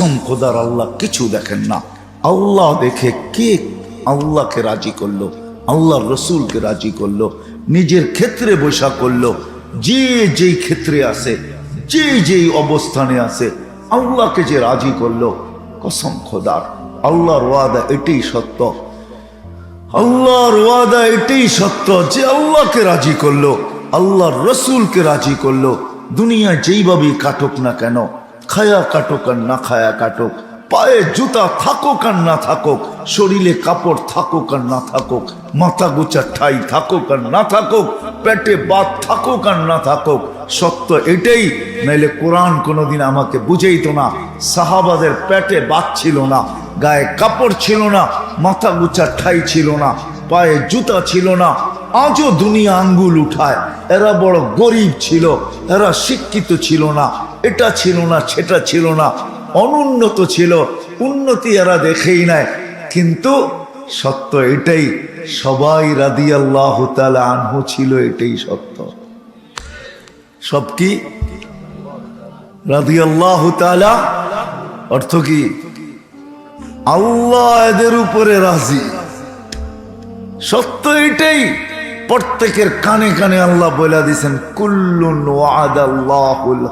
কসম খোদার আল্লাহ কিছু দেখেন না। আল্লাহ দেখে কে আল্লাহকে রাজি করল আল্লাহ রসুলকে রাজি করল, নিজের ক্ষেত্রে বৈশা করল, যে যেই ক্ষেত্রে আছে, যে যেই অবস্থানে আছে, আল্লাহকে যে রাজি করল, কসম খোদার, আল্লাহর ওয়াদা এটাই সত্য। আল্লাহর ওয়াদা এটাই সত্য যে আল্লাহকে রাজি করল, আল্লাহর রসুলকে রাজি করল, দুনিয়া যেইভাবেই কাটুক না কেন খায়া কাটুক আর না খায়া কাটুক। পায়ে জুতা থাকুক আর না থাকুক, শরীরে কাপড় থাকুক আর না থাকুক, মাথা গুচা ঠাই থাকুক আর না থাকুক, পেটে বাদ থাকুক আর না থাকুক, সত্য এটাই, নাইলে কোরআন কোনোদিন আমাকে বুঝেইতো না, সাহাবাদের পেটে বাদ ছিল না, গায়ে কাপড় ছিল না, মাথা গুচা ঠাই ছিল না, পায়ে জুতা ছিল না আজও দুনিয়া আঙ্গুল উঠায়। এরা বড় গরিব ছিল, এরা শিক্ষিত ছিল না, এটা ছিল না, সেটা ছিল না, অনুন্নত ছিল, উন্নতি এরা দেখেই নাই। কিন্তু সত্য এটাই, সবাই রাদি আল্লাহ আনহু ছিল এটাই সত্য। সব কি? রাদি আল্লাহ অর্থ কি? আল্লাহ এদের উপরে রাজি। সত্য এটাই প্রত্যেকের কানে কানে আল্লাহ বলে দিছেন, কুল্লুন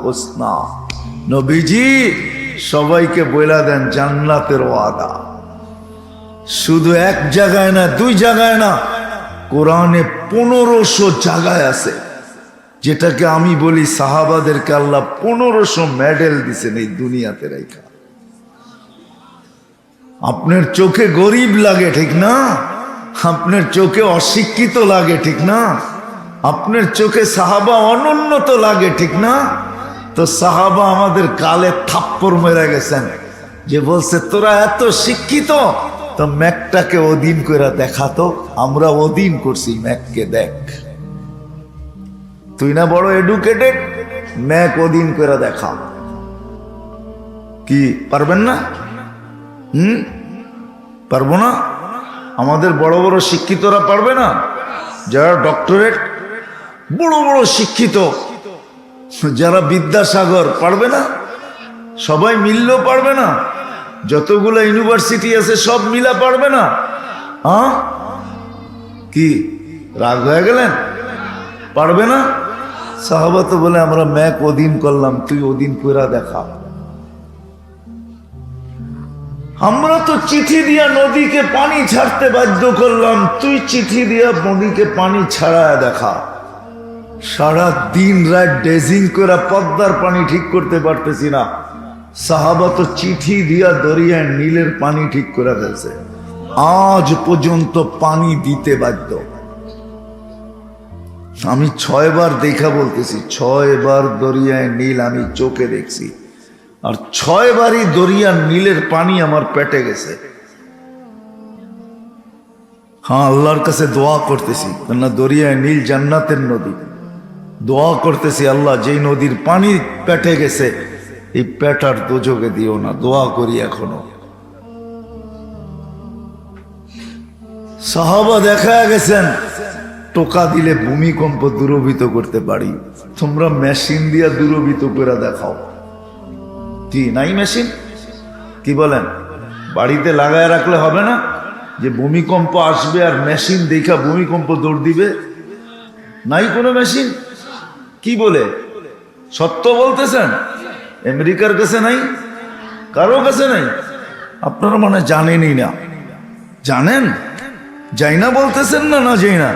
হোসনা। নবীজি সবাইকে বলে দেন, জান্নাতের ওয়াদা। শুধু এক জায়গায় না, দুই জায়গায় না, কোরআনে পনেরোশো জায়গায় আছে। যেটাকে আমি বলি, সাহাবাদেরকে আল্লাহ পনেরোশো মেডেল দিছেন এই দুনিয়াতে রেখা আপনার চোখে গরিব লাগে, ঠিক না? আপনার চোখে অশিক্ষিত লাগে, ঠিক না? আপনার চোখে সাহাবা অনুন্নত লাগে, ঠিক না? তো সাহাবা আমাদের কালে থাপ্পর মেরে গেছেন। যে বলছে, তোরা এত শিক্ষিত? তো ম্যাকটাকে অধীন করে দেখাতো, আমরা অধীন করছি, ম্যাককে দেখ। তুই না বড় এডুকেটেড ম্যাক অধীন করে দেখা কি, পারবেন না? হুম? পারব না? আমাদের বড় বড় শিক্ষিতরা পারবে না? যারা ডক্টরেট বড় বড় শিক্ষিত, যারা বিদ্যাসাগর পারবে না? সবাই মিললেও পারবে না? যতগুলো ইউনিভার্সিটি আছে, সব মিলা পারবে না? হ্যাঁ কি, রাগ হয়ে গেলেন? পারবে না? সাহাবা তো বলে, আমরা ম্যাক ওদিন করলাম, তুই ওদিন করে দেখা আমরা তো চিঠি দিয়া নদীকে পানি ছাড়তে বাধ্য করলাম। তুই চিঠি দিয়া নদীকে পানি ছাড়ায় দেখা। সারা দিন রাত ডেজিং করে পদ্মার পানি ঠিক করতে পারতেছি না। সাহাবা তো চিঠি দিয়া দরিয়ায় নীলের পানি ঠিক করে ফেলছে। আজ পর্যন্ত পানি দিতে বাধ্য। আমি ছয়বার দেখা বলতেছি, ছয়বার দরিয়ায় নীল আমি চোখে দেখছি। আর ছয়বারই দরিয়ার নীলের পানি আমার পেটে গেছে। হ্যাঁ আল্লাহর কাছে দোয়া করতেছি। কেননা দরিয়ায় নীল জান্নাতের নদী। দোয়া করতেছি, আল্লাহ, যেই নদীর পানি পেটে গেছে, এই পেটার দোজকে দিও না। দোয়া করি এখনও। সাহাবা দেখা গেছেন, টোকা দিলে ভূমিকম্প দূরভূত করতে পারি। তোমরা মেশিন দিয়া দূরভূত করে দেখাও। কি, নাই মেশিন? কি বলেন? বাড়িতে লাগায় রাখলে হবে না? যে ভূমিকম্প আসবে আর মেশিন দেখা ভূমিকম্প দৌড় দিবে? নাই কোনো মেশিন? কি বলে? সত্য বলতেছেন? আমেরিকার কাছে নাই? কারও কাছে নাই? আপনারা মানে জানেনই না। জানেন? যাই না বলতেছেন না না যাই না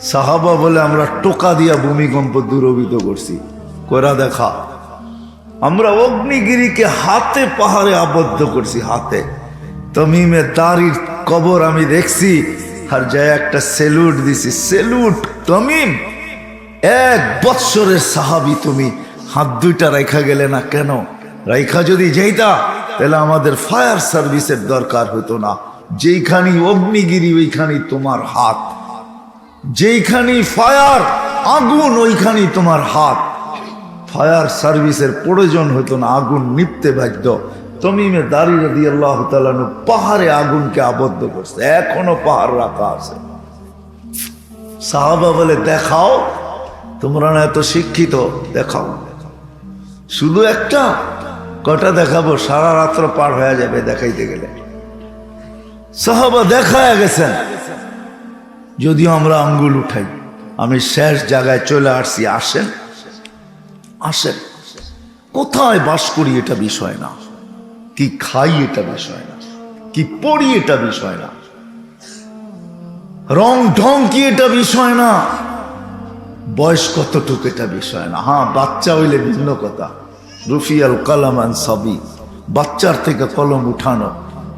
সাহাবা বলে আমরা টোকা দিয়া ভূমিকম্প দূরবিত করছি। করা দেখা। আমরা অগ্নিগিরিকে হাতে পাহাড়ে আবদ্ধ করছি, হাতে। তমিমে দাড়ির কবর আমি দেখছি, আর যায় একটা সেলুট দিছি। সেলুট, তমিম, এক বৎসরের সাহাবি তুমি। হাত দুইটা রেখা গেলে না কেন? রেখা যদি যেইতা, তাহলে আমাদের ফায়ার সার্ভিসের দরকার হতো না। যেইখানি অগ্নিগিরি, ওইখানি তোমার হাত। যেইখানি ফায়ার, আগুন, ওইখানি তোমার হাত। ফায়ার সার্ভিসের প্রয়োজন হতো না, আগুন নিপতে বাধ্য। তমিমে দাঁড়িয়ে দিয়ে আল্লাহ তালানু পাহাড়ে আগুনকে আবদ্ধ করছে। এখনও পাহাড় রাখা আছে। সাহাবা বলে, দেখাও, তোমরা না এত শিক্ষিত দেখাও। শুধু একটা, কটা দেখাবো, সারা রাত্র পার হয়ে যাবে দেখাইতে গেলে। সাহাবা দেখায় গেছেন। যদিও আমরা আঙ্গুল উঠাই, আমি শেষ জায়গায় চলে আসছি, আসেন। আসেন। কোথায় বাস করি এটা বিষয় না। কি খাই এটা বিষয় না। কি পড়ি এটা বিষয় না। রং ঢং কি এটা বিষয় না। বয়স কতটুকু এটা বিষয় না। হ্যাঁ বাচ্চা হইলে ভিন্ন কথা। রুফিয়াল কালামান সবই বাচ্চার থেকে কলম উঠানো।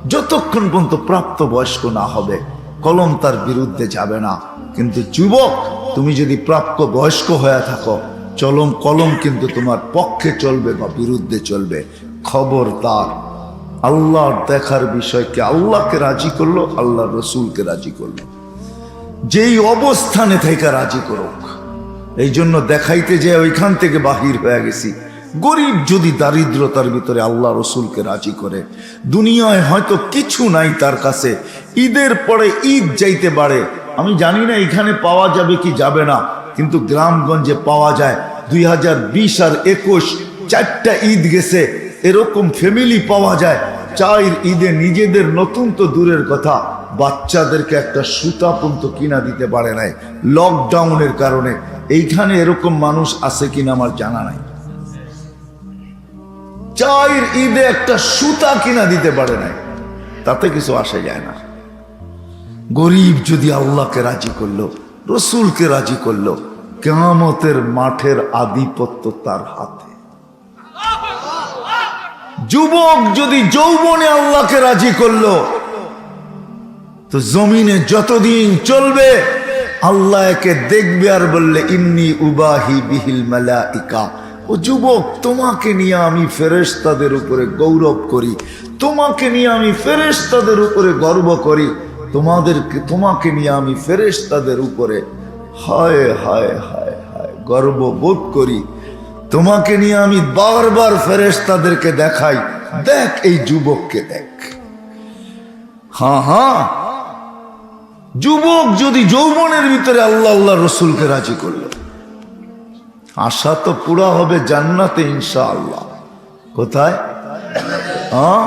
যতক্ষণ পর্যন্ত প্রাপ্ত বয়স্ক না হবে, কলম তার বিরুদ্ধে যাবে না। কিন্তু যুবক, তুমি যদি প্রাপ্ত বয়স্ক হয়ে থাকো চলম কলম কিন্তু তোমার পক্ষে চলবে বা বিরুদ্ধে চলবে। খবরদার। আল্লাহর দেখার বিষয়কে আল্লাহকে রাজি করল আল্লাহ রসুলকে রাজি করল। যেই অবস্থানে থেকে রাজি করুক, এই জন্য দেখাইতে যে ওইখান থেকে বাহির হয়ে গেছি। গরিব যদি দারিদ্রতার ভিতরে আল্লাহ রসুলকে রাজি করে, দুনিয়ায় হয়তো কিছু নাই তার কাছে। ঈদের পরে ঈদ যাইতে পারে। আমি জানি না এখানে পাওয়া যাবে কি যাবে না। কিন্তু গ্রামগঞ্জে পাওয়া যায় দুই হাজার বিশ আর একুশ চারটা ঈদ গেছে। এরকম ফ্যামিলি পাওয়া যায়। চার ঈদে নিজেদের নতুন তো দূরের কথা। বাচ্চাদেরকে একটা সুতা পর্যন্ত কিনা দিতে পারে নাই। লকডাউনের কারণে। এইখানে এরকম মানুষ আছে কিনা আমার জানা নাই। চার ঈদে একটা সুতা কিনা দিতে পারে নাই। তাতে কিছু আসে যায় না। গরিব যদি আল্লাহকে রাজি করল, রসুলকে রাজি করল কেমতের মাঠের আধিপত্য তার হাতে। যুবক যদি যৌবনে আল্লাহকে রাজি করল, তো জমিনে যতদিন চলবে, আল্লাহ একে দেখবে আর বললে, ইন্নি উবাহি বিহিল মালাইকা। ও যুবক, তোমাকে নিয়ে আমি ফেরেশতাদের উপরে গৌরব করি, তোমাকে নিয়ে আমি ফেরেশতাদের উপরে গর্ব করি, তোমাদেরকে, তোমাকে নিয়ে আমি ফেরেশতাদের উপরে হায় হায় হায় হায় গর্ব বোধ করি। তোমাকে নিয়ে আমি বারবার ফেরেশতাদেরকে দেখাই। দেখ, এই যুবককে দেখ। হ্যাঁ হ্যাঁ। যুবক যদি যৌবনের ভিতরে আল্লাহ আল্লাহ রসুলকে রাজি করল, আশা তো পুরা হবে জান্নাতে ইনশা আল্লাহ কোথায়? হ্যাঁ?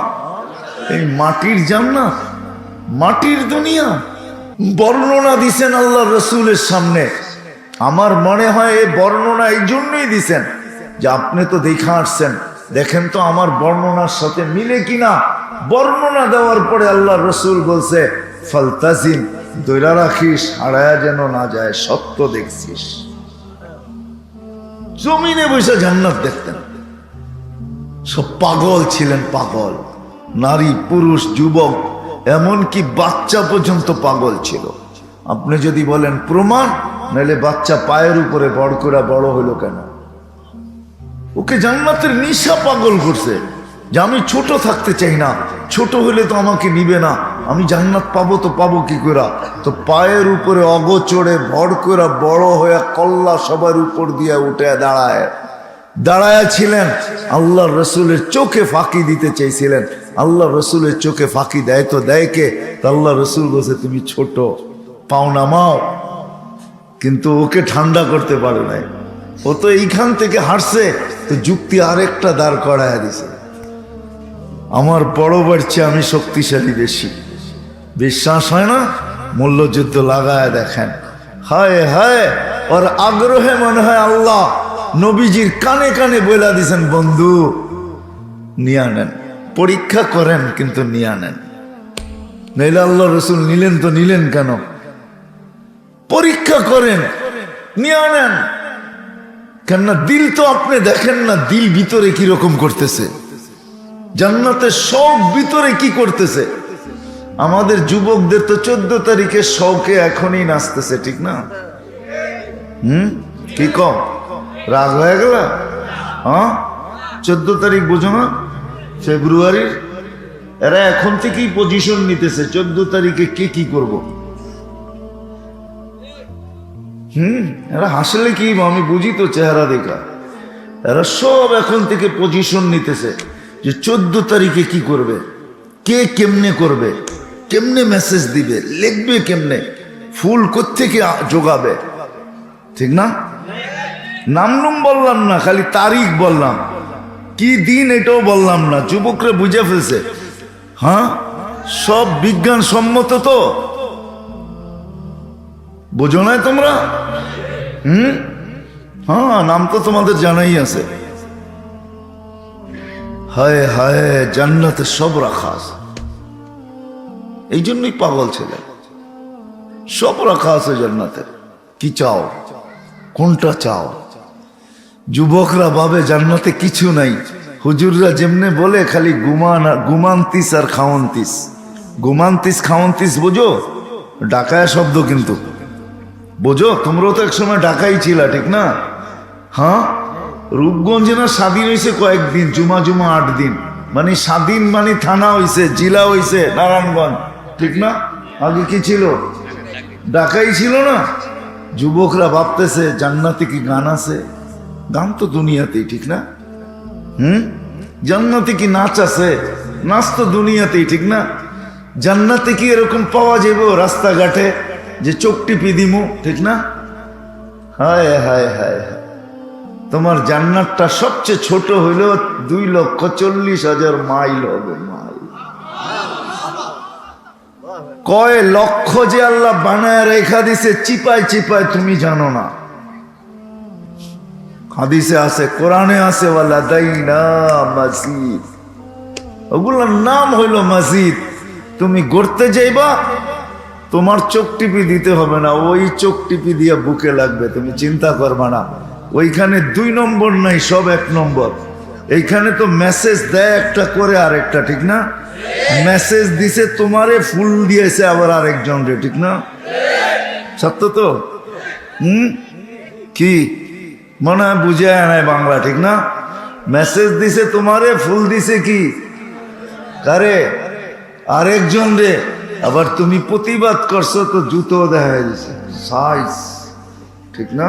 এই মাটির জান্নাত, মাটির দুনিয়া। বর্ণনা দিছেন আল্লাহ রসুলের সামনে। আমার মনে হয় এই বর্ণনা এই জন্যই দিছেন যে আপনি তো দেখা আসছেন। দেখেন তো আমার বর্ণনার সাথে মিলে কিনা। বর্ণনা দেওয়ার পরে আল্লাহ রসুল বলছে ফালতাজিম দৈরা রাখিস, হারায়া যেন না যায়, সত্য দেখছিস। জমিনে বসে জান্নাত দেখতেন। সব পাগল ছিলেন পাগল। নারী, পুরুষ, যুবক এমনকি বাচ্চা পর্যন্ত পাগল ছিল। আপনি যদি বলেন প্রমাণ, নাহলে বাচ্চা পায়ের উপরে বড় করে বড় হলো কেন? ওকে জান্নাতের নিশা পাগল করছে। যে আমি ছোট থাকতে চাই না, ছোট হলে তো আমাকে নিবে না। আমি জান্নাত পাবো তো পাবো কি করে? তো পায়ের উপরে অগোচরে ভর করে বড় হয়ে কল্লা সবার উপর দিয়ে উঠে দাঁড়ায়। দাঁড়ায় ছিলেন, আল্লাহ রসুলের চোখে ফাঁকি দিতে চেয়েছিলেন আল্লাহ রসুলের চোখে ফাঁকি দেয় তো দেয় কে? আল্লাহ রসুল বলছে, তুমি ছোট, পাও নামাও কিন্তু ওকে ঠান্ডা করতে পারে নাই। ও তো এইখান থেকে হারছে তো যুক্তি আরেকটা দাঁড় করায় দিছে। আমার বড় বাড়ছে আমি শক্তিশালী বেশি। বিশ্বাস হয় না? মূল্যযুদ্ধ লাগায় দেখেন। হায় হায়, ওর আগ্রহে মনে হয় আল্লাহ নবীজির কানে কানে বইলা দিছেন, বন্ধু, নিয়ে নেন। পরীক্ষা করেন, কিন্তু নিয়ে নেন। নইলে আল্লাহ রসুল নিলেন তো নিলেন কেন? পরীক্ষা করেন, নিয়ে নেন। কেননা দিল তো আপনি দেখেন না, দিল ভিতরে কি রকম করতেছে। জান্নাতে সব ভিতরে কি করতেছে। আমাদের যুবকদের তো চোদ্দ তারিখে শখে এখনই নাচতেছে, ঠিক না? হুম? কি কম? রাগ হয়ে গেল? হ্যাঁ? চোদ্দ তারিখ বুঝো না? ফেব্রুয়ারির? এরা এখন থেকেই পজিশন নিতেছে। চোদ্দ তারিখে কে কি করব? হুম? এরা হাসলে কি আমি বুঝি তো চেহারা দেখা। এরা সব এখন থেকে পজিশন নিতেছে যে চোদ্দ তারিখে কি করবে? কে কেমনে করবে? কেমনে মেসেজ দিবে? লিখবে কেমনে? ফুল কোত্থেকে যোগাবে? ঠিক না? নামনুম বললাম না, খালি তারিখ বললাম। কি দিন এটাও বললাম না, যুবকরা বুঝে ফেলছে। হ্যাঁ? সব বিজ্ঞান সম্মত তো? বোঝো নাই তোমরা? হুম? হ্যাঁ নাম তো তোমাদের জানাই আছে। হায় হায়, জান্নাতে সব রাখা আছে। এই জন্যই পাগল ছেলে। সব রাখা আছে জান্নাতে। কি চাও? কোনটা চাও? যুবকরা ভাবে জান্নাতে কিছু নাই। হুজুররা যেমনে বলে, খালি গুমান গুমান্তিস আর খাওয়ান্তিস। গুমান্তিস, খাওয়ান্তিস বোঝো? ডাকায় শব্দ কিন্তু। বোঝো? তোমরাও তো একসময় ডাকাই ছিলা, ঠিক না? হ্যাঁ? রূপগঞ্জে না স্বাধীন হয়েছে কয়েকদিন, জুমা জুমা আট দিন। মানে স্বাধীন মানে থানা হয়েছে জেলা হয়েছে নারায়ণগঞ্জ, ঠিক না? আগে কি ছিল? ডাকাই ছিল না? যুবকরা ভাবতেছে, জান্নাতে কি গান আছে? গান তো দুনিয়াতেই, ঠিক না? হুম? জান্নাতে কি নাচ আছে? নাচ তো দুনিয়াতেই, ঠিক না? জান্নাতে কি এরকম পাওয়া যাবে রাস্তাঘাটে যে চোখ টিপি দিমু, ঠিক না? হায় হায় হায় হায়। তোমার জান্নাতটা সবচেয়ে ছোট হইল দুই লক্ষ চল্লিশ হাজার মাইল হবে, মাইল। কয় লক্ষ যে আল্লাহ বানায় রেখা দিছে, চিপায় চিপায় তুমি জানো না। হাদিসে আছে, কোরআনে আছে মসজিদ ওগুলোর নাম হইল মসজিদ তুমি গড়তে যাইবা, তোমার চোখ টিপি দিতে হবে না, ওই চোখ টিপি দিয়ে বুকে লাগবে, তুমি চিন্তা করবা না। ওইখানে দুই নম্বর নাই, সব এক নম্বর। এইখানে তো মেসেজ দেয় একটা করে আরেকটা ঠিক না? মেসেজ দিছে তোমারে, ফুল দিয়েছে আবার আরেকজন রে, ঠিক না? সত্য তো? হুম? কি? মনে হয় বুঝে নাই বাংলা, ঠিক না? মেসেজ দিছে তোমারে, ফুল দিছে কি? কারে? আরেকজন রে। আবার তুমি প্রতিবাদ করছ, তো জুতো দেখা দিছে সাইজ ঠিক না?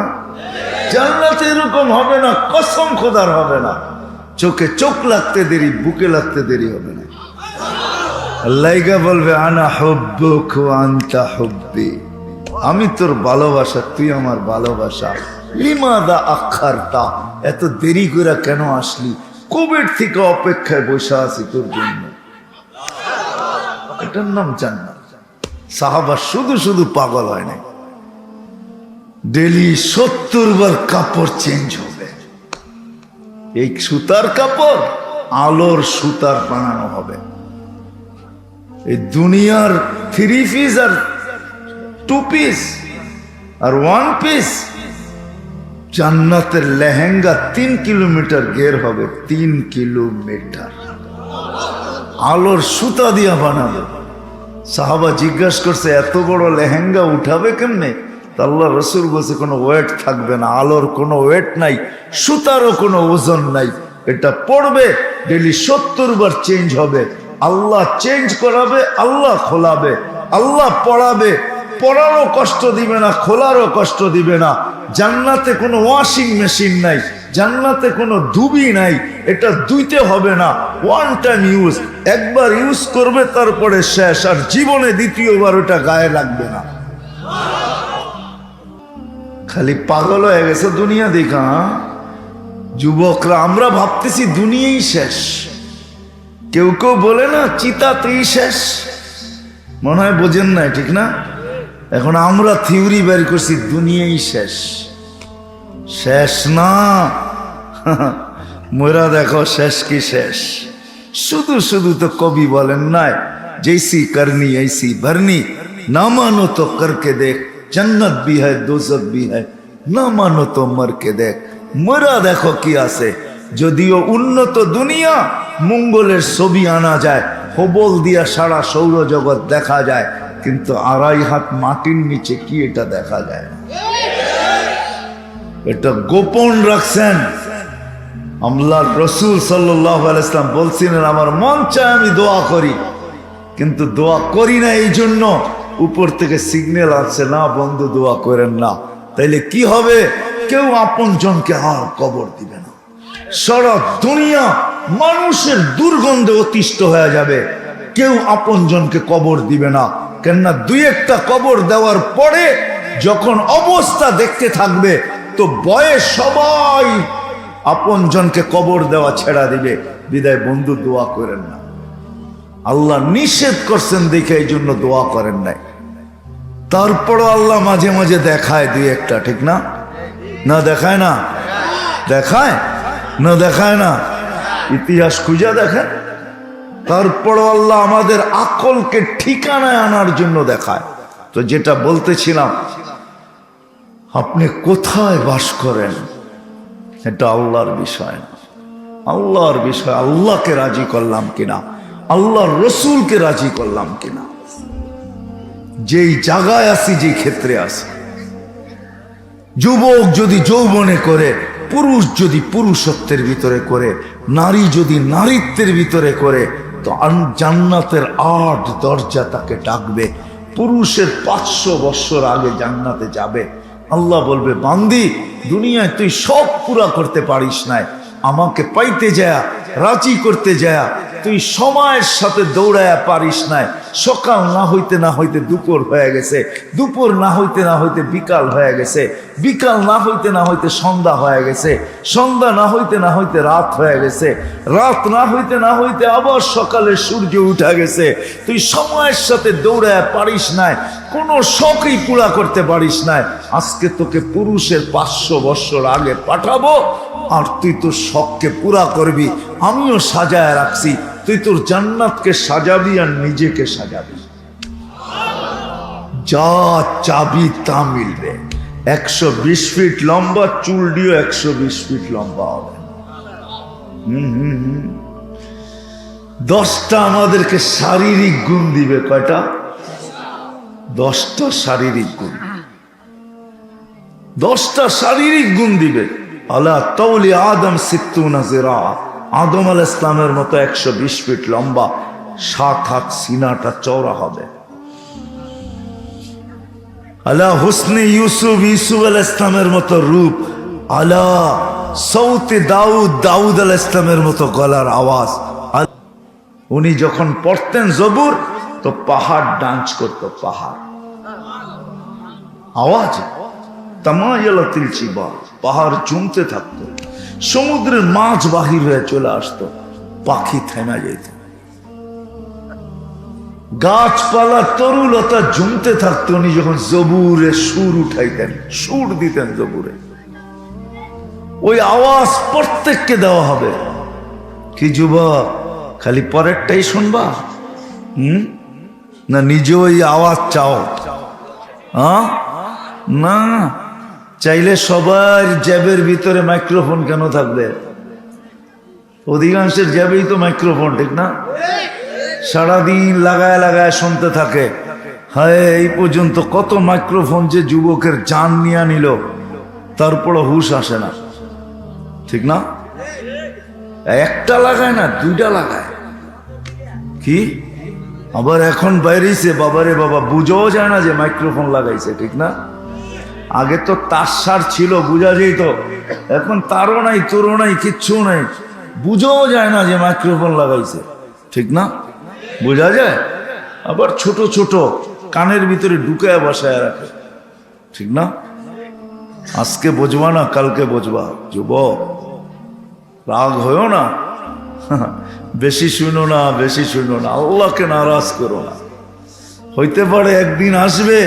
জান্নাতে এরকম হবে না, কসম খোদার হবে না। চোখে চোখ লাগতে দেরি, বুকে লাগতে দেরি হবে না। আল্লাহকে বলবে, আনা হব্বুক ওয়া আনতা হব্বি। আমি তোর ভালোবাসা, তুই আমার ভালোবাসা। লিমাদা আখারতা? এত দেরি করে কেন আসলি? কোভিড থেকে অপেক্ষায় বসে আছি তোর জন্য। এটার নাম জান্নাত। সাহাবা শুধু শুধু পাগল হয় নাই। ডেলি সত্তর বার কাপড় চেঞ্জ হবে। এই সুতার কাপড়, আলোর সুতার বানানো হবে। এই দুনিয়ার থ্রি পিস আর টু পিস আর ওয়ান পিস জান্নাতের লেহেঙ্গা তিন কিলোমিটার গের হবে, তিন কিলোমিটার। আলোর সুতা দিয়া বানাবে। সাহাবা জিজ্ঞাসা করছে, এত বড় লেহেঙ্গা উঠাবে কেমনে? আল্লাহ রসুল বলছে, কোনো ওয়েট থাকবে না, আলোর কোনো ওয়েট নাই, সুতারও কোনো ওজন নাই। এটা পড়বে ডেলি সত্তর বার চেঞ্জ হবে। আল্লাহ চেঞ্জ করাবে, আল্লাহ খোলাবে, আল্লাহ পড়াবে পড়ারও কষ্ট দিবে না, খোলারও কষ্ট দিবে না। জান্নাতে কোনো ওয়াশিং মেশিন নাই, জান্নাতে কোনো ধুবি নাই, এটা দুইতে হবে না। ওয়ান টাইম ইউজ একবার ইউজ করবে, তারপরে শেষ, আর জীবনে দ্বিতীয়বার ওটা গায়ে লাগবে না। খালি পাগল হয়ে গেছে দুনিয়া দেখা? যুবকরা, আমরা ভাবতেছি দুনিয়াই শেষ। কেউ কেউ বলে না, চিতাতেই শেষ। মনে হয় বোঝেন নাই, ঠিক না? এখন আমরা থিওরি বের করছি, দুনিয়াই শেষ। শেষ না? মোরা দেখো, শেষ কি শেষ? শুধু শুধু তো কবি বলেন নাই জেসি করনি, এইসি ভরনি, না মানো তো করকে দেখ, জন্নত বি হয় দোজক বি হয় না মানো তো মরকে দেখ। মোরা দেখো কি আছে, যদিও উন্নত দুনিয়া, মঙ্গলের ছবি আনা যায়, হবল দিয়া সারা সৌরজগৎ দেখা যায় কিন্তু আড়াই হাত মাটির নিচে কি এটা দেখা যায়? না এটা গোপন রাখছেন। আমলার রসুল আলাইসলাম বলছিলেন, আমার মন চায় আমি দোয়া করি। কিন্তু দোয়া করি না এই জন্য উপর থেকে সিগন্যাল আসছে, না বন্ধু, দোয়া করেন না। তাইলে কি হবে? কেউ আপন জনকে আর কবর দিবে না। সারা দুনিয়া মানুষের দুর্গন্ধে অতিষ্ঠ হয়ে যাবে। কেউ আপন জনকে কবর দিবে না। কেননা দুই একটা কবর দেওয়ার পরে যখন অবস্থা দেখতে থাকবে, তো বয়স সবাই আপন জনকে কবর দেওয়া ছেড়া দিবে। বিদায়, বন্ধু, দোয়া করেন না। আল্লাহ নিষেধ করছেন দেখে এই জন্য দোয়া করেন নাই। তারপরও আল্লাহ মাঝে মাঝে দেখায় দুই একটা, ঠিক না? না দেখায় না? দেখায়? না দেখায় না? ইতিহাস খুঁজে দেখেন। তারপরও আল্লাহ আমাদের আকলকে ঠিকানায় আনার জন্য দেখায়। তো যেটা বলতেছিলাম, আপনি কোথায় বাস করেন? এটা আল্লাহর বিষয় না। আল্লাহর বিষয় আল্লাহকে রাজি করলাম কিনা? আল্লাহর রসুলকে রাজি করলাম কিনা? যেই জায়গায় আসি যেই ক্ষেত্রে আসি যুবক যদি যৌবনে করে, পুরুষ যদি পুরুষত্বের ভিতরে করে, নারী যদি নারীত্বের ভিতরে করে জান্নাতের আট দরজা তাকে ডাকবে। পুরুষের পাঁচশো বৎসর আগে জান্নাতে যাবে। আল্লাহ বলবে, বান্দি, দুনিয়ায় তুই সব পুরা করতে পারিস নাই। আমাকে পাইতে যায় রাজি করতে যায় তুই সময়ের সাথে দৌড়ায়া পারিস নাই সকাল না হইতে না হইতে দুপুর হয়ে গেছে দুপুর না হইতে না হইতে বিকাল হয়ে গেছে বিকাল না হইতে না হইতে সন্ধ্যা হয়ে গেছে সন্ধ্যা না হইতে না হইতে রাত হয়ে গেছে রাত না হইতে না হইতে আবার সকালে সূর্য উঠা গেছে তুই সময়ের সাথে দৌড়ায় পারিস নাই কোনো শখই পুরা করতে পারিস নাই আজকে তোকে পুরুষের পাঁচশো বৎসর আগে পাঠাবো আর তুই তোর শখকে পুরা করবি, আমিও সাজায় রাখছি। তুই তোর জান্নাতকে সাজাবি আর নিজেকে সাজাবি। যা চাবি তা মিলবে। একশো বিশ ফিট লম্বা চুলডিও একশো বিশ ফিট লম্বা হবে। দশটা আমাদেরকে শারীরিক গুণ দিবে কয়টা? দশটা শারীরিক গুণ। দশটা শারীরিক গুণ দিবে। আল্লাহ তৌলি আদম সিত্তু নাজিরা আদম আল ইসলামের মতো একশো বিশ ফিট লম্বা, সাত হাত সিনাটা চওড়া হবে। আলা হুসনে ইউসুফ ইউসুফ আল ইসলামের মতো রূপ। আলা সৌতে দাউদ দাউদ আল ইসলামের মতো গলার আওয়াজ। উনি যখন পড়তেন জবুর, তো পাহাড় ডান্স করতো, পাহাড়। আওয়াজ। তামায়ালাতিল চিবা পাহাড় জমতে থাকতো, সমুদ্রের মাছ বাহির হয়ে চলে আসতো, পাখি থেমে যেত। গাছপালা তরুলতা জমতে থাকতো, উনি যখন জবুরে সুর উঠাইতেন, সুর দিতেন জবুরে। ওই আওয়াজ প্রত্যেককে দেওয়া হবে। কি যুবক, খালি পরেরটাই শুনবা? হুম? না নিজে ওই আওয়াজ চাও? হ্যাঁ না? চাইলে সবার জ্যাবের ভিতরে মাইক্রোফোন কেন থাকবে? অধিকাংশের জ্যাবেই তো মাইক্রোফোন, ঠিক না? সারাদিন লাগায় লাগায় শুনতে থাকে। হায়, এই পর্যন্ত কত মাইক্রোফোন যে যুবকের জান নিয়ে নিল, তারপরও হুশ আসে না। ঠিক না? একটা লাগায় না, দুইটা লাগায়। কি? আবার এখন বাইরেছে, বাবারে বাবা, বুঝাও যায় না যে মাইক্রোফোন লাগাইছে, ঠিক না? আগে তো তার সার ছিল, বুঝা যেত এখন তারও নাই, তোরও নাই, কিচ্ছু নাই। বুঝাও যায় না যে মাইক্রোফোন লাগাইছে। ঠিক না? বোঝা যায়? আবার ছোট ছোট কানের ভিতরে ঢুকায় বসায় রাখে। ঠিক না? আজকে বোঝবা না, কালকে বুঝবা। যুবক, রাগ হয়েও না। বেশি শুনো না, বেশি শুনো না। আল্লাহকে নারাজ করো না। হইতে পারে একদিন আসবে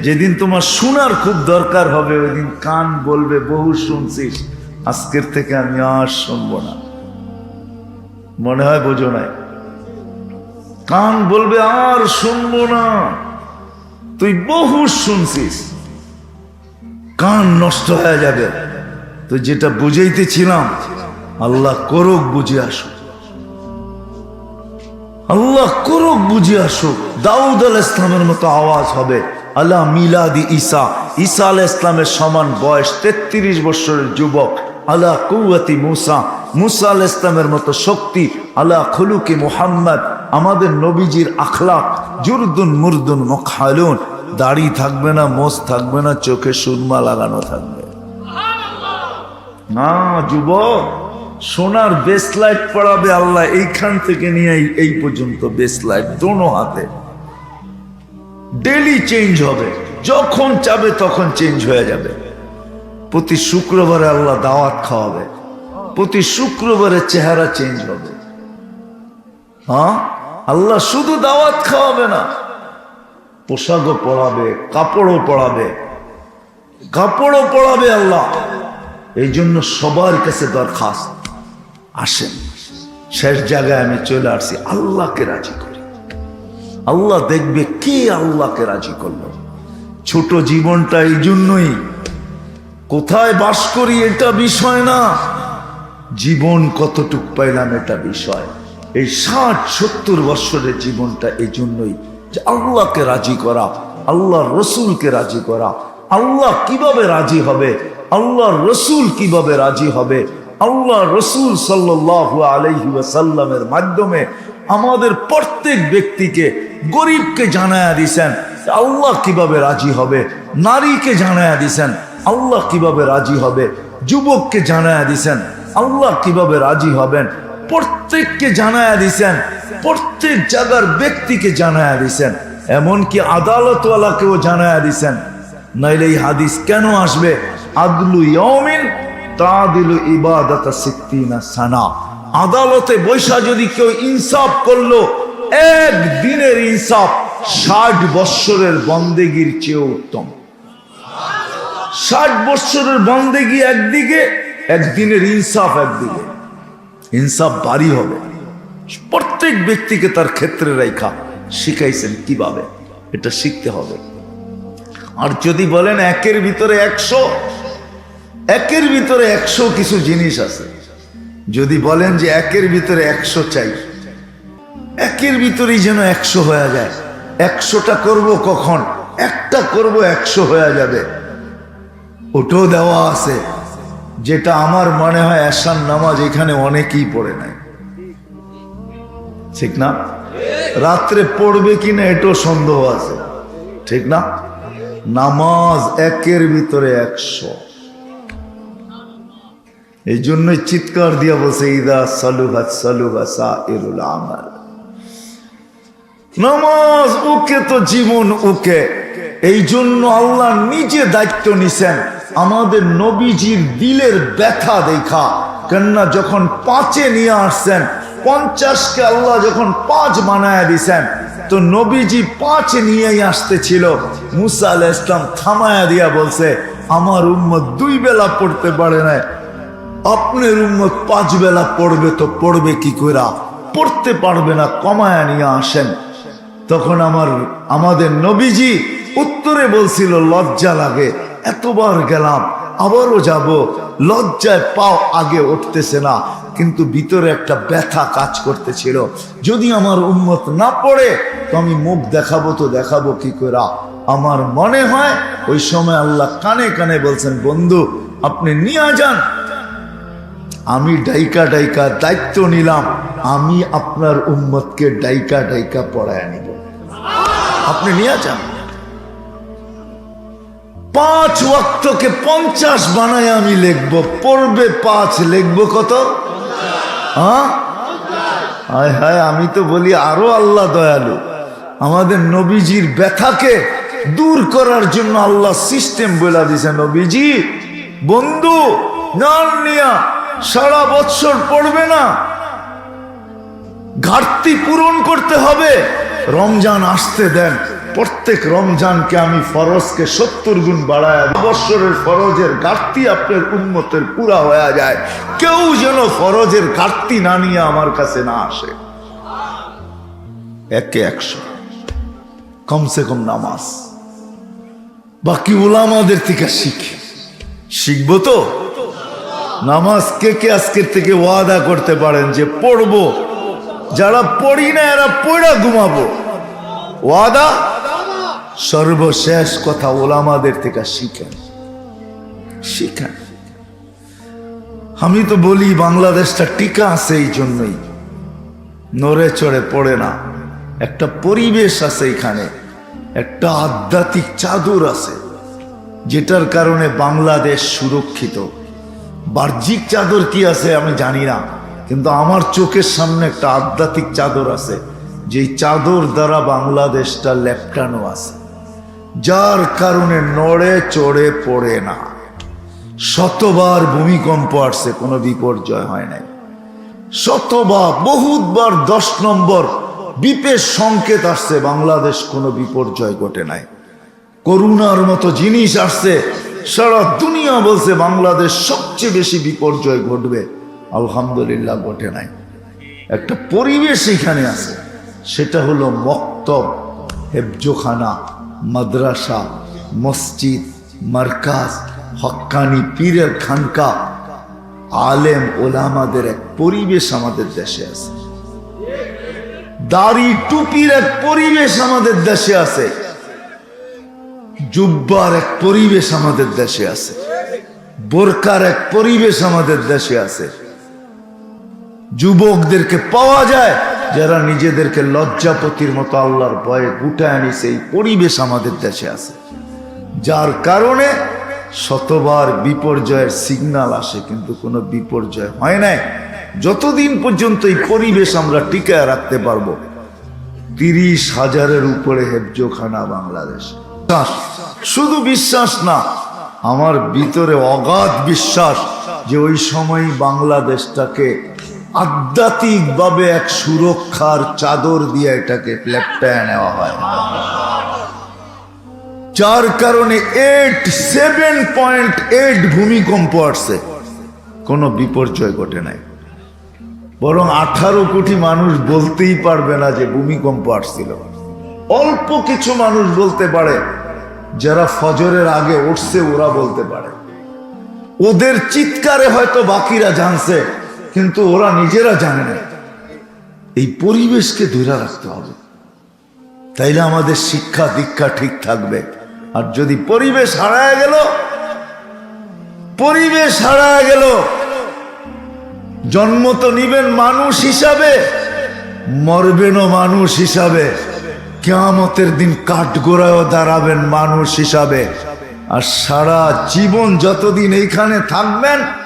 যেদিন তোমার শোনার খুব দরকার হবে ওই দিন কান বলবে, বহু শুনছিস, আজকের থেকে আমি আর শুনব না। মনে হয় বোঝো নাই? কান বলবে, আর শুনব না। তুই বহু শুনছিস। কান নষ্ট হয়ে যাবে। তো যেটা বুঝাইতেছিলাম, আল্লাহ করুক বুঝে আসুক। আল্লাহ করুক বুঝে আসুক। দাউদ আল ইসলামের মতো আওয়াজ হবে। আল্লাহ মিলাদি ঈসা ঈসা আল ইসলামের সমান বয়স তেত্রিশ বছরের যুবক, আল্লাহ কৌয়াতি মুসা মুসা আল ইসলামের মতো শক্তি, আল্লাহ খুলুকি মুহাম্মদ, আমাদের নবীজির আখলাক, জুরদুন মুরদুন মখালুন, দাড়ি থাকবে না মোষ থাকবে না, চোখে সুরমা লাগানো থাকবে। না, যুবক, সোনার বেস লাইট পড়াবে আল্লাহ, এইখান থেকে নিয়ে এই- পর্যন্ত বেস লাইট দোনো হাতে। ডেলি চেঞ্জ হবে। যখন চাবে তখন চেঞ্জ হয়ে যাবে। প্রতি শুক্রবারে আল্লাহ দাওয়াত খাওয়াবে। প্রতি শুক্রবারে চেহারা চেঞ্জ হবে। হ্যাঁ? আল্লাহ শুধু দাওয়াত খাওয়াবে না। পোশাকও পড়াবে কাপড়ও পড়াবে কাপড়ও পড়াবে আল্লাহ। এই জন্য সবার কাছে দরখাস্ত। আসেন। শেষ জায়গায় আমি চলে আসছি। আল্লাহকে রাজি করি। আল্লাহ দেখবে কে আল্লাহকে রাজি করল। ছোট জীবনটা এই জন্যই। কোথায় বাস করি এটা বিষয় না। জীবন কতটুক পাইলাম এটা বিষয়। এই ষাট, সত্তর বৎসরের জীবনটা এই জন্যই যে আল্লাহকে রাজি করা আল্লাহ রসুলকে রাজি করা। আল্লাহ কীভাবে রাজি হবে? আল্লাহ রসুল কীভাবে রাজি হবে? আল্লাহ রসুল সাল্লাহ আলহি মাধ্যমে আমাদের প্রত্যেক ব্যক্তিকে গরিবকে জানায়া দিছেন, আল্লাহ কীভাবে রাজি হবে? নারীকে জানায়া দিছেন, আল্লাহ কীভাবে রাজি হবে? যুবককে জানায়া দিছেন, আল্লাহ কীভাবে রাজি হবেন? প্রত্যেককে জানায়া দিছেন, প্রত্যেক জায়গার ব্যক্তিকে জানায়া দিছেন, এমনকি আদালতওয়ালাকেও জানায়া দিছেন। নাইলে এই হাদিস কেন আসবে? আদলু ইয়মিন তাদিলু ইবাদতা সিদ্দিনা সানা। আদালতে বৈশা যদি কেউ ইনসাফ করল এক দিনের ইনসাফ ষাট বৎসরের বন্দেগীর চেয়ে উত্তম। ষাট বৎসরের বন্দেগী একদিকে, একদিনের ইনসাফ একদিকে। ইনসাফ বাড়ি হবে। প্রত্যেক ব্যক্তিকে তার ক্ষেত্রে রেখা শিখাইছেন কীভাবে, এটা শিখতে হবে। আর যদি বলেন একের ভিতরে একশো, একের ভিতরে একশো কিছু জিনিস আছে যদি বলেন যে একের ভিতরে একশো চাই, একের ভিতরেই যেন একশো হয়ে যায়। একশোটা করব কখন? একটা করব একশো হয়ে যাবে। ওটাও দেওয়া আছে। যেটা আমার মনে হয় এসান নামাজ এখানে অনেকেই পড়ে নাই। ঠিক না? রাত্রে পড়বে কিনা এটাও সন্দেহ আছে। ঠিক না? নামাজ একের ভিতরে একশো। এই জন্যই চিৎকার দিয়া বসে ইদা সালুহা সালুহা সা এরুল আমার নামাজ ওকে তো জীবন ওকে এই জন্য আল্লাহ নিজে দায়িত্ব নিছেন, আমাদের নবীজির দিলের ব্যথা দেখা। কেননা যখন পাঁচে নিয়ে আসছেন, পঞ্চাশকে আল্লাহ যখন পাঁচ বানায় দিছেন, তো নবীজি পাঁচ নিয়েই আসতেছিল। মুসা আল ইসলাম থামায়া দিয়া বলছে, আমার উম্মত দুই বেলা পড়তে পারে না আপনার উন্মত পাঁচ বেলা পড়বে তো পড়বে কি কইরা? পড়তে পারবে না, কমায় নিয়ে আসেন। তখন আমার, আমাদের নবীজি উত্তরে বলছিল, লজ্জা লাগে, এতবার গেলাম, আবারও যাব, লজ্জায় পাও আগে উঠতেছে না, কিন্তু ভিতরে একটা ব্যথা কাজ করতেছিল। যদি আমার উন্মত না পড়ে, তো আমি মুখ দেখাবো তো দেখাবো কি করা আমার মনে হয়, ওই সময় আল্লাহ কানে কানে বলছেন, বন্ধু, আপনি নিয়ে যান আমি ডাইকা ডাইকা দায়িত্ব নিলাম, আমি আপনার উম্মতকে ডাইকা ডাইকা পড়ায় নিব আপনি নিয়ে যান। পাঁচ ওয়াক্তকে পঞ্চাশ বানায় আমি লিখব। পড়বে পাঁচ, লিখব কত? হ্যাঁ? হায় হায়, আমি তো বলি আরও আল্লাহ দয়ালু। আমাদের নবীজির ব্যথাকে দূর করার জন্য আল্লাহ সিস্টেম বলে দিছে নবীজি। বন্ধু নিয়া। সারা বৎসর পড়বে না। ঘাটতি পূরণ করতে হবে। রমজান আসতে দেন। প্রত্যেক রমজানকে আমি ফরজকে সত্তর গুণ বাড়ায়। বৎসরের ফরজের ঘাটতি আপনার উন্মতের পুরা হয়ে যায়। কেউ যেন ফরজের ঘাটতি না নিয়ে আমার কাছে না আসে। একে একশো। কমসে কম নামাজ। বাকি ওলামাদের থেকে শিখে। শিখব তো? নামাজ কে কে আজকের থেকে ওয়াদা করতে পারেন যে পড়ব? যারা পড়ি না, এরা পড়া ঘুমাবো। ওয়াদা? সর্বশেষ কথা ওলামাদের থেকে শিখেন। শিখেন। আমি তো বলি, বাংলাদেশটা টিকা আছে এই জন্যই। নড়ে চড়ে পড়ে না। একটা পরিবেশ আছে এখানে। একটা আধ্যাত্মিক চাদর আছে, যেটার কারণে বাংলাদেশ সুরক্ষিত। বাহ্যিক চাদর কি আছে আমি জানি না, কিন্তু আমার চোখের সামনে একটা আধ্যাত্মিক চাদর আছে, যেই চাদর দ্বারা বাংলাদেশটা লেপটানো আছে। যার কারণে নড়ে চড়ে পড়ে না। শতবার ভূমিকম্প আসছে, কোনো বিপর্যয় হয় নাই। শতবার, বহুতবার, দশ নম্বর, বিপের সংকেত আসছে, বাংলাদেশ কোনো বিপর্যয় ঘটে নাই। করুণার মতো জিনিস আসছে সারা দুনিয়া বলছে বাংলাদেশ সবচেয়ে বেশি বিপর্যয় ঘটবে। আলহামদুলিল্লাহ ঘটে নাই। একটা পরিবেশ এখানে আছে। সেটা হলো মক্তব, হেফজোখানা, মাদ্রাসা, মসজিদ, মার্কাজ, হক্কানি পীরের খানকা। আলেম, ওলামাদের এক পরিবেশ আমাদের দেশে আছে। দাড়ি টুপির এক পরিবেশ আমাদের দেশে আছে। জুব্বার এক পরিবেশ আমাদের দেশে আছে। বোরকার এক পরিবেশ আমাদের দেশে আছে। যুবকদেরকে পাওয়া যায়, যারা নিজেদেরকে লজ্জাপতির মতো আল্লাহর ভয়ে গুটায় আনিছে, এই পরিবেশ আমাদের দেশে আছে। যার কারণে শতবার বিপর্যয়ের সিগন্যাল আসে, কিন্তু কোনো বিপর্যয় হয় নাই। যতদিন পর্যন্ত এই পরিবেশ আমরা টিকায় রাখতে পারব, তিরিশ হাজারের উপরে হেফজোখানা বাংলাদেশ। বিশ্বাস, শুধু বিশ্বাস না আমার ভিতরে অগাধ বিশ্বাস যে ওই সময় বাংলাদেশটাকে আধ্যাত্মিকভাবে এক সুরক্ষার চাদর দিয়ে এটাকে লেপটায় নেওয়া হয়। যার কারণে এইট সেভেন পয়েন্ট এইট ভূমিকম্প আসছে। কোনো বিপর্যয় ঘটে নাই। বরং আঠারো কোটি মানুষ বলতেই পারবে না যে ভূমিকম্প আসছিল। অল্প কিছু মানুষ বলতে পারে, যারা ফজরের আগে উঠছে ওরা বলতে পারে। ওদের চিৎকারে হয়তো বাকিরা জানছে, কিন্তু ওরা নিজেরা জানে না। এই পরিবেশকে ধরে রাখতে হবে। তাইলে আমাদের শিক্ষা দীক্ষা ঠিক থাকবে। আর যদি পরিবেশ হারায় গেল, পরিবেশ হারায় গেল, জন্ম তো নিবেন মানুষ হিসাবে, মরবেনও মানুষ হিসাবে। কেয়ামতের দিন কাঠগোড়ায়ও দাঁড়াবেন মানুষ হিসাবে। আর সারা জীবন যতদিন এইখানে থাকবেন